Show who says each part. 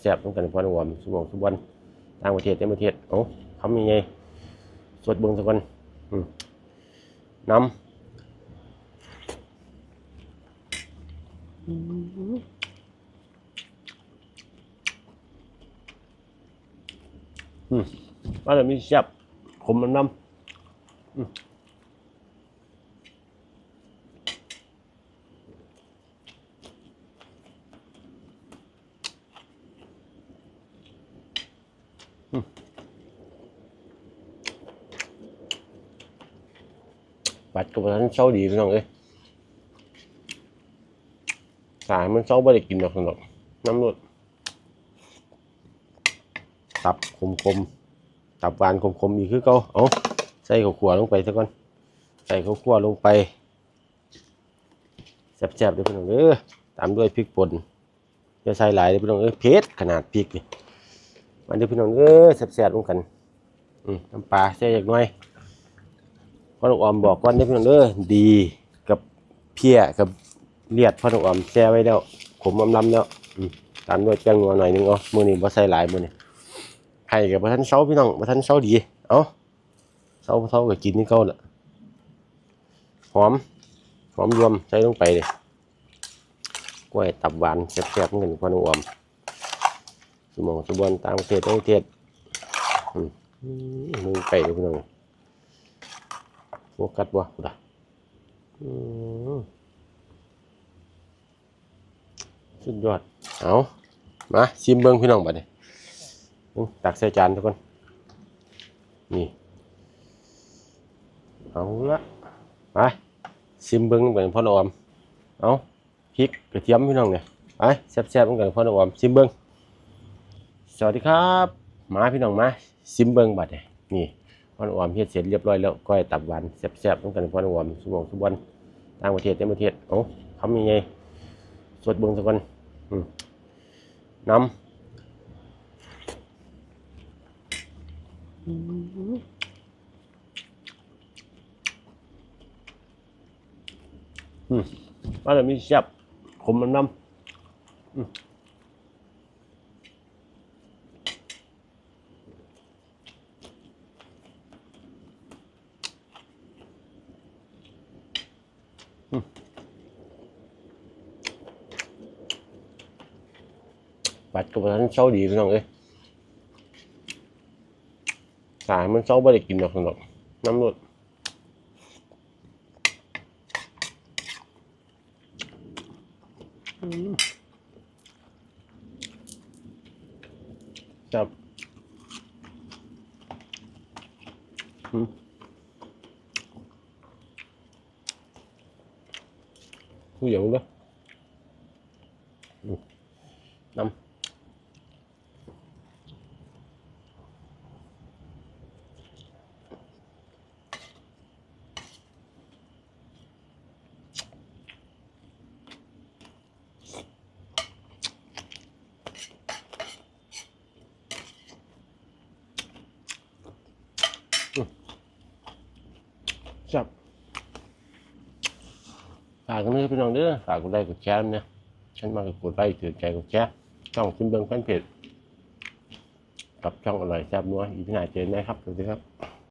Speaker 1: แซ่บๆต้องกันพอนวมสมองสุบวันต่างประเทศในประเทศเอ้าคำยังไงสวดเบิ่งสักคนน้ำอืมว่าแต่มีแซ่บขมน้ำน้ำอืม ปัดกับท่านเช้าดีพี่น้องเอ้ยสายมันเช้าไม่ได้กินหรอกสนอกน้ำนวดตับคมคมตับหวานคมคมอีกคือเก่าเอาใส่ข้าวคั่วลงไปซะก่อน ใส่ข้าวคั่วลงไปแซ่บๆเด้อพี่น้องเอ้ยตามด้วยพริกป่นจะใส่หลายเด้อพี่น้องเอ้ยเผ็ดขนาดพริกนี่ มันเด้อพี่น้องเอ้ยแซ่บๆลงกัน อืมน้ำปลาใส่อีกหน่อยพ่อหนุ่ออมบอกก่อนเด้พี่น้องเด้อดีกับเพี้ยกับเลียดพ่อหนุ่ออมแช่ไว้แล้วผมอำลำแล้วอืมตามด้วยแป้งนัวหน่อยนึงเอามือนี้บ่ใส่หลายมือนี้ไข่กับบ่ทันเซาพี่น้องบ่ทันเซาดี เอ้าเซาบ่เซาก็กินนี่เก่าละหอมหอมรวมใส่ลงไปเลยกล้วยตับหวานแซ่บๆเหมือนกันพ่อหนุ่มออม สมองสมบวนตามเทศต่างเทศอืมอืมลงไปเลยพี่น้องโฟกัสบ่กูด่ะสุดยอด เอามาชิมเบิ้งพี่น้องบัดนี้ตักใส่จานทุกคน นี่ เอาละไปชิมเบิ้งเหมือนพ่อหนอม เอาพริกกระเทียมพี่น้องเนี่ยไปแซ่บๆเหมือนกันพ่อหนอมชิมเบิ้ง สวัสดีครับมาพี่น้องมาชิมเบิงบัดนี้นี่พอนออมเฮ็ดเสร็จเรียบร้อยแล้วก้อยตับหวานแซ่บๆต้องกันพอนออมสมองสุบวันต่างประเทศในประเทศเอ้าคำยังไงสวดเบิงสักคนน้ำอืมว่าแต่มีแซ่บขมน้ำน้ำ ปัดกับท่านเช้าดีพี่น้องเอ้ยสายมันเช้าไม่ได้กินหรอกสนอกน้ำนวดครับอืม ผู้หญิงด้วยอืมน้ำ ครับ ฝากกันด้วยพี่น้องเด้อฝากกดไลค์กดแชร์เนี่ยฉันมากกดไลค์ถือใจกดแชร์ช่องซิมเบิ้งแฟนเพจกับช่องอร่อยแซ่บนัวอีกที่ไหนเจอไหมครับสวัสดีครับ